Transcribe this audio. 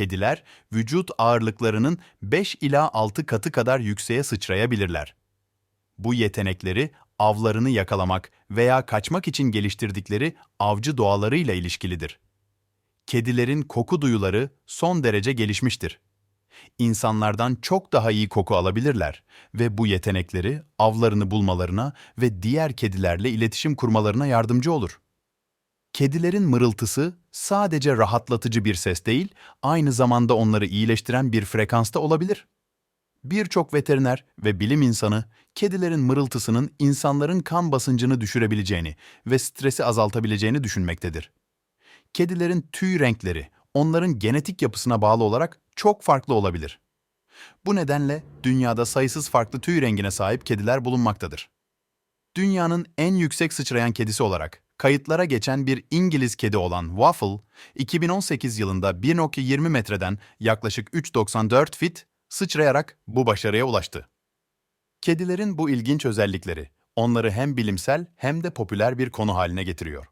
kediler vücut ağırlıklarının 5 ila 6 katı kadar yükseğe sıçrayabilirler. Bu yetenekleri avlarını yakalamak veya kaçmak için geliştirdikleri avcı doğalarıyla ilişkilidir. Kedilerin koku duyuları son derece gelişmiştir. İnsanlardan çok daha iyi koku alabilirler ve bu yetenekleri avlarını bulmalarına ve diğer kedilerle iletişim kurmalarına yardımcı olur. Kedilerin mırıltısı sadece rahatlatıcı bir ses değil, aynı zamanda onları iyileştiren bir frekansta olabilir. Birçok veteriner ve bilim insanı kedilerin mırıltısının insanların kan basıncını düşürebileceğini ve stresi azaltabileceğini düşünmektedir. Kedilerin tüy renkleri onların genetik yapısına bağlı olarak çok farklı olabilir. Bu nedenle dünyada sayısız farklı tüy rengine sahip kediler bulunmaktadır. Dünyanın en yüksek sıçrayan kedisi olarak kayıtlara geçen bir İngiliz kedi olan Waffle, 2018 yılında 1.20 metreden yaklaşık 3.94 fit sıçrayarak bu başarıya ulaştı. Kedilerin bu ilginç özellikleri onları hem bilimsel hem de popüler bir konu haline getiriyor.